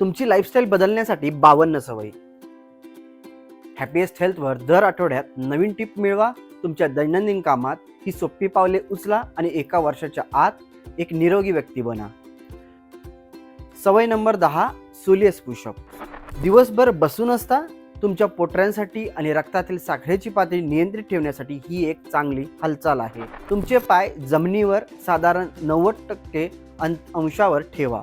तुमची लाईफस्टाईल बदलण्यासाठी बावन्न सवयी. हॅपीएस्ट हेल्थवर दर आठवड्यात नवीन टिप मिळवा. तुमच्या दैनंदिन कामात ही सोपी पावले उचला आणि एका वर्षाच्या आत एक निरोगी व्यक्ती बना. सवय नंबर दहा सोलियस पुशअप दिवसभर बसून असता तुमच्या पोटऱ्यांसाठी आणि रक्तातील साखरेची पातळी नियंत्रित ठेवण्यासाठी ही एक चांगली हालचाल आहे. तुमचे पाय जमिनीवर साधारण नव्वद टक्के अं- अंशावर ठेवा.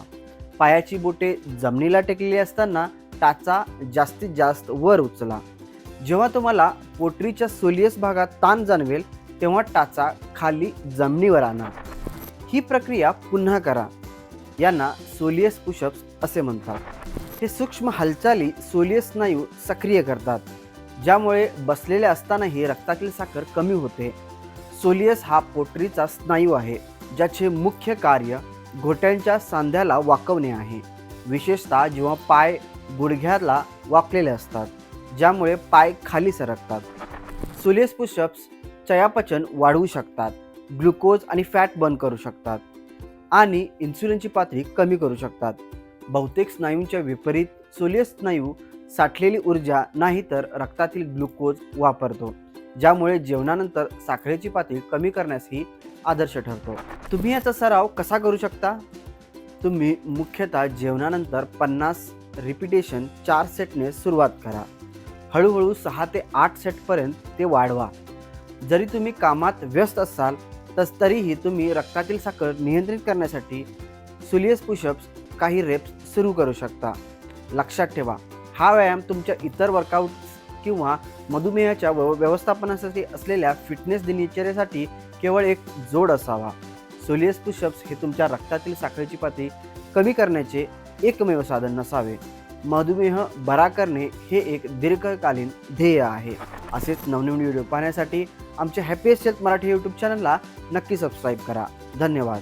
पायाची बोटे जमिनीला टेकलेली असताना टाचा जास्तीत जास्त वर उचला. जेव्हा तुम्हाला पोटरीच्या सोलियस भागात ताण जाणवेल तेव्हा टाचा खाली जमिनीवर आणा. ही प्रक्रिया पुन्हा करा. यांना सोलियस पुशअप्स असे म्हणतात. हे सूक्ष्म हालचाली सोलियस स्नायू सक्रिय करतात ज्यामुळे बसलेले असतानाही रक्तातील साखर कमी होते. सोलियस हा पोटरीचा स्नायू आहे ज्याचे मुख्य कार्य घोट्यांच्या सांध्याला वाकवणे आहे. विशेषतः जेव्हा पाय गुडघ्याला वाकलेले असतात ज्यामुळे पाय खाली सरकतात. सुलेस पुशअप्स चयापचन वाढवू शकतात ग्लुकोज आणि फॅट बर्न करू शकतात आणि इन्सुलिनची पातळी कमी करू शकतात. बहुतेक स्नायूंच्या विपरीत सोलियस स्नायू साठलेली ऊर्जा नाही तर रक्तातील ग्लुकोज वापरतो ज्यामुळे जेवणानंतर साखरेची पातळी कमी करण्यासही आदर्श ठरतो. तुम्ही याचा सराव कसा करू शकता? तुम्ही मुख्यतः जेवणानंतर पन्नास रिपिटेशन चार सेटने सुरुवात करा. हळूहळू सहा ते आठ सेटपर्यंत ते वाढवा. जरी तुम्ही कामात व्यस्त असाल तस तरीही तुम्ही रक्तातील साखर नियंत्रित करण्यासाठी सुलियस पुशअप्स काही रेप्स सुरू करू शकता. लक्षात ठेवा हा व्यायाम तुमच्या इतर वर्कआउट्स किंवा मधुमेहाच्या व्यव व्यवस्थापनासाठी असलेल्या फिटनेस दिनचर्यासाठी केवळ एक जोड असावा. सोलियस पुशअप्स हे तुमच्या रक्तातील साखरेची पातळी कमी करण्याचे एकमेव साधन नसावे. मधुमेह बरा करणे हे एक दीर्घकालीन ध्येय आहे. असेच नवनवीन व्हिडिओ पाहण्यासाठी आमच्या हॅपीएस्ट हेल्थ मराठी यूट्यूब चॅनलला नक्की सबस्क्राईब करा. धन्यवाद.